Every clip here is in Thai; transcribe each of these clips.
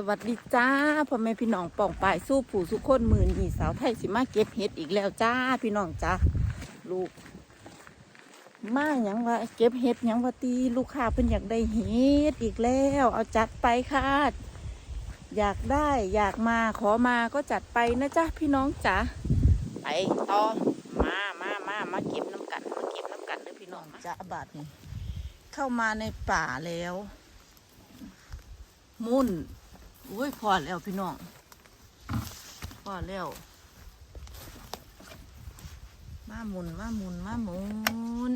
สวัสดีจ้าพ่อแม่พี่น้องป่องปายสู้ผู้สุคนหมื่นหยีสาวไทยสิมาเก็บเห็ดอีกแล้วจ้าพี่น้องจ้าลูก มาหยังวะเก็บเห็ดหยังวะตีลูกค้าเพิ่นอยากได้เห็ดอีกแล้ว เอาจัดไปค่ะอยากได้อยากมาขอมาก็จัดไปนะจ้าพี่น้องจ้าไปต่อมามามามาเก็บน้ำกันมาเก็บน้ำกันเด้อพี่น้องจ้าบาดนี่เข้ามาในป่าแล้ว มุ่น อุ้ยพอแล้วพี่น้องพอแล้ว มาหมุนมาหมุนมาหมุน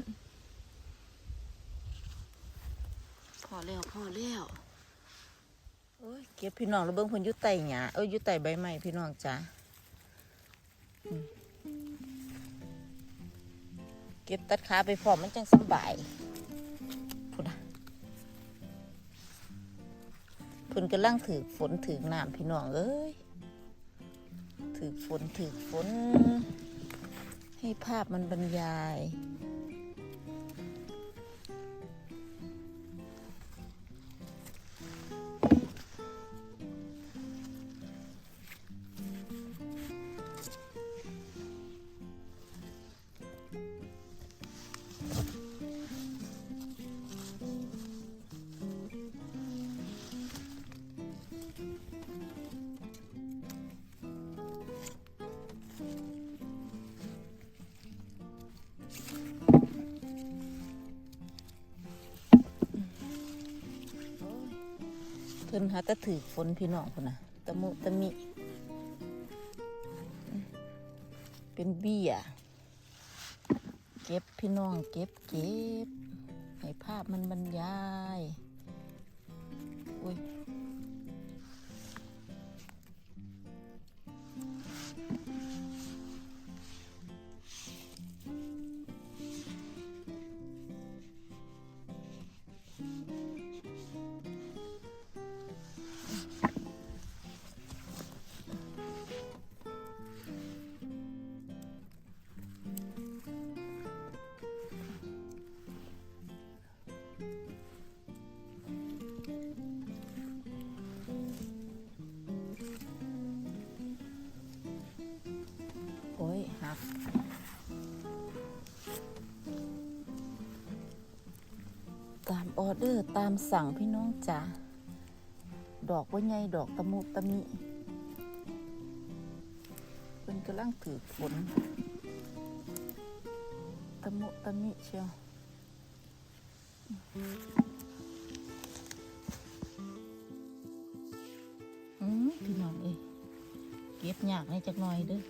พอแล้วพอแล้วโอ้ยเก็บพี่น้องแล้วเบิ้งเพนยุไตหยาเอ้ยยุไตใบไม้พี่น้องจ้าเก็บตัดขาไปพร้อมมันจังสบาย เพิ่นกำลังถือฝนถือน้ำพี่น้องเอ้ยถือฝนถือฝน ให้ภาพมันบรรยาย พิ่นหาตะถือฝนพี่น้องคนน่ะตะมุตะมิ เป็นเบี้ย เก็บพี่น้องเก็บเก็บให้ภาพมันบรรยาย ตามออเดอร์ตามสั่งพี่น้องจ๋าดอกว่าไงดอกตะมุตะมิเป็นกำลังถือฝนตะมุตะมิเชียวอืมพี่น้องเอ้ยเก็บยากในจักหน่อยเด้อ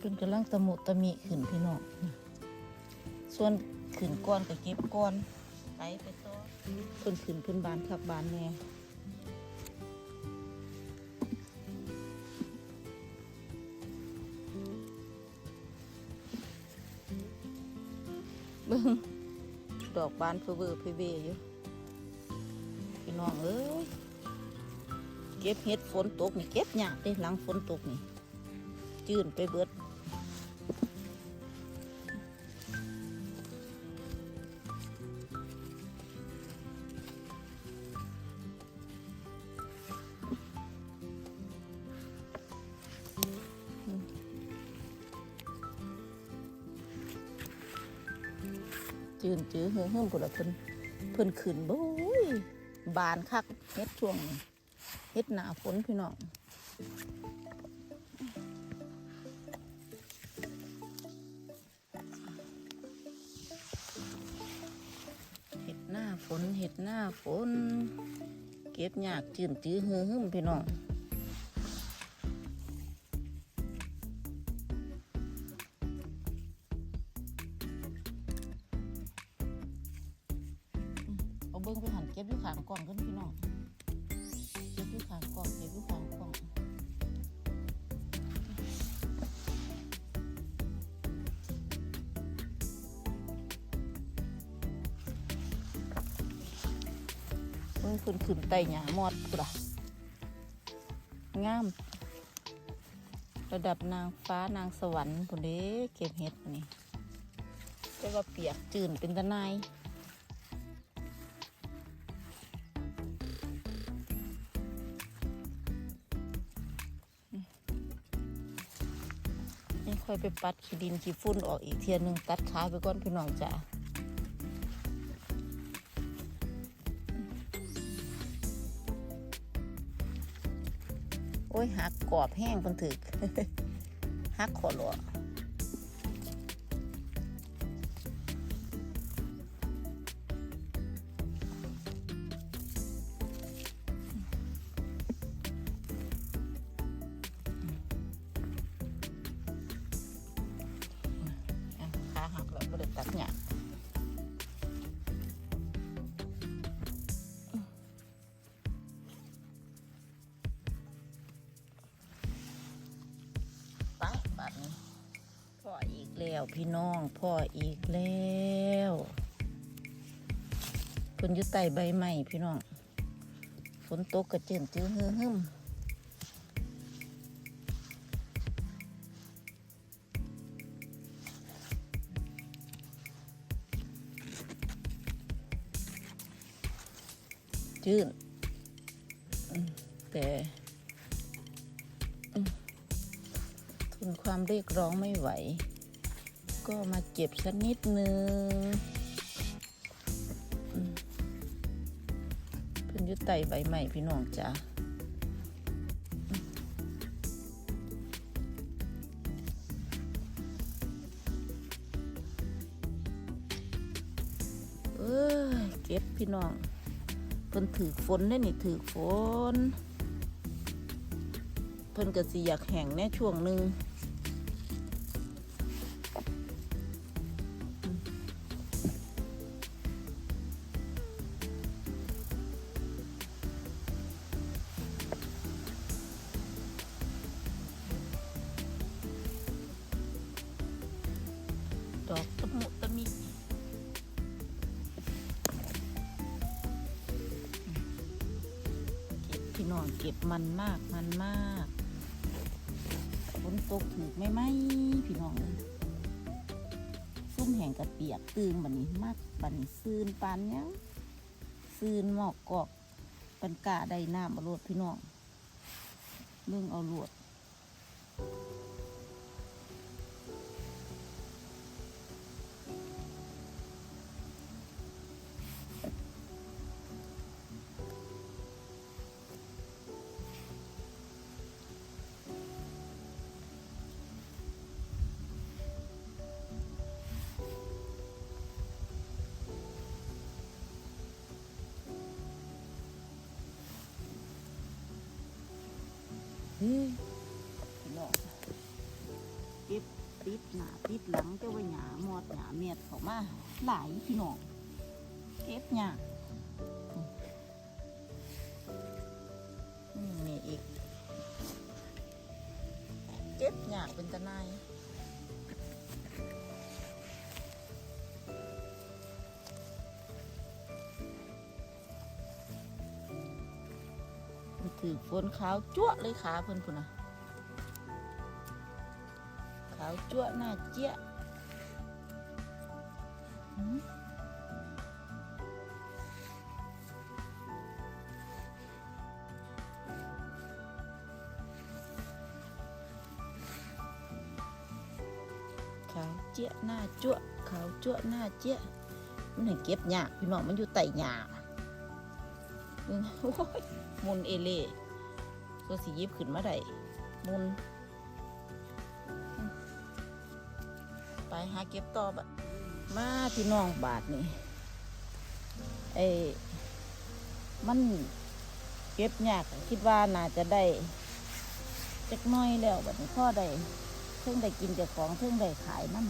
เป็นกำลังตะมุตะมิขึ้นพี่น้องส่วนขึ้นก้อนก็เก็บก้อนไปไปต่อเพิ่นขึ้นเพิ่นบานขับบานแน่เบิ่งดอกบานเพอเวอร์เพอเวอยู่พี่น้องเอ้ยเก็บเห็ดฝนตกนี่เก็บยากเด้หลังฝนตกนี่จื่นไปเบิด จืนจื้อเฮือเฮือบุละเพิ่นเพิ่นขึ้นโบ้ยบานคักเฮ็ดช่วงเฮ็ดหนาฝนพี่น้องเห็ดหน้าฝนเห็ดหน้าฝน เก็บยากจืนจื้อหือหึมพี่น้อง ขึ้นขึ้นไต่หยามอดกูละงาม ระดับนางฟ้านางสวรรค์พุ่นเด้เก็บเห็ดนี่แต่ว่าเปียกจืนเป็นตะนายนี่ค่อยไปปัดขี้ดินขี้ฝุ่นออกอีกเทียนหนึ่งตัดขาไปก่อนพี่น้องจ้า โอ้ยหักกรอบแห้งเพิ่นถึกหักขอหลว แล้วพี่น้องพ่ออีกแล้วเพิ่นอยู่ใต้ใบไม้พี่น้อง ฝนตกกระเจินจื้อฮึ่มจื้นอืมแต่ทนความเรียกร้องไม่ไหว ก็มาเก็บสักนิดนึงเพิ่นยุไตใบใหม่พี่น้องจ้าเอ้ยเก็บพี่น้องเพิ่นถือฝนได้นี่ถือฝนเพิ่นก็สิอยากแห้งแน่ช่วงหนึ่ง เก็บพี่น้องเก็บมันมากมันมากฝนตกถูกไม่ไหมพี่น้องซุ่มแห่งกระเปียกตื่นบันนี้มากบันนี้ซืนปานยังซืนหมอกกอกปันกาได้น้ำมาโลดพี่น้องเรื่องเอาลวด เฮ้ยพี่น้อเก็บติดหน้าติดหลังเจ้าว่าหยาหมอดหยาเมียดเขามาหลายพี่น้องเก็บหยานี่มีอีก เก็บหยาเป็นตะนาย ฝนขาวจั่วเลยขาเพิ่นพุ่นนะขาวจั่วหน้าเจี๊ยขาวเจี๊ยหน้าจั่วขาวจั่วหน้าเจี๊ยมันให้เก็บหยาพี่น้องมันอยู่ใต้หยาโอ้ยมุนเอเล่ ก็สิหยิบขึ้นมาได้มุนไปหาเก็บต่อบัดมาพี่น้องบาทนี่ไอ้มันเก็บยากคิดว่าน่าจะได้จักน้อยแล้วบัดนี้พ่อได้เพิ่งได้กินเจากของเพิ่งได้ขายมัน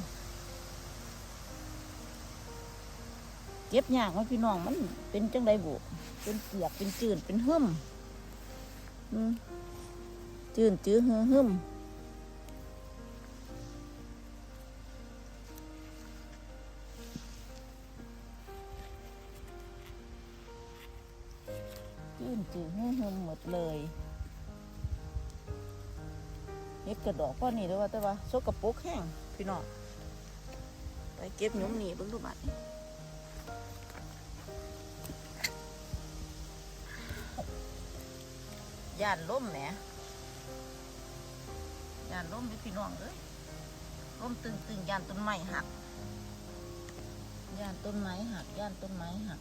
เก็บยากไหมพี่น้องมันเป็นจังไดบุเป็นเปียกเป็นจืดเป็นหึ่มอืม จืดจืดหึ่มหึ่มยื่นจืดให้หมหมดเลยเฮ็ดกระดอกก้อนนี้ด้วยว่าแต่ว่าสกปรกแห้งพี่น้องไปเก็บหยุมหนีเบิ่งดูบัดนี้ ย่านล้มแหมย่านล้มด้อพี่น้องเอ้ยล้มตึงตึงย่านต้นไม้หักย่านต้นไม้หักย่านต้นไม้หัก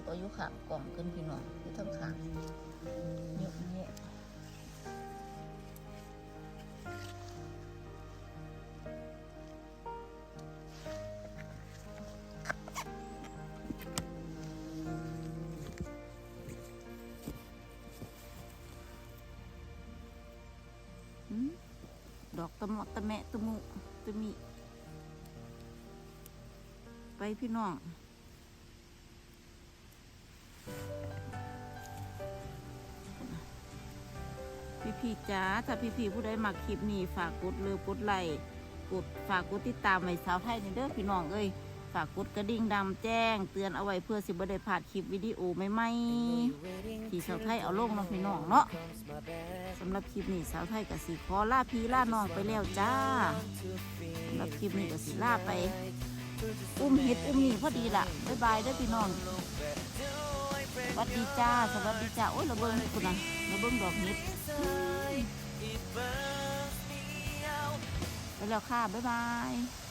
ก็บอายุขางกล่องขึ้นพี่น้องที่ทั้งขาเยอะแยะดอกตะมาะตะแมะตะมุตะมี ไปพี่น้อง พี่ๆจ้าถ้าพี่พี่ๆผู้ใดมาคลิปนี้ฝากกดเลยกดไลค์กดฝากกดติดตามไว้สาวไทยนี่เด้อพี่น้องเอ้ยฝากกดกระดิ่งดำแจ้ง เตือนเอาไว้เพื่อสิบ่ได้พลาดคลิปวิดีโอใหม่ๆที่สาวไทยเอาลงเนาะพี่น้องเนาะสำหรับคลิปนี้สาวไทยกับสีขอลาพีล่าน้องไปแล้วจ้าสำหรับคลิปนี้กับสีล่าไป อุ้มเห็ดอุ้มนี่พอดีละบ๊ายบายเด้อพี่น้องสวัสดีจ้าสวัสดีจ้าโอ้ยระเบิงคุณนะระเบิงดอกเห็ด ไปแล้วค่ะ บ๊ายบาย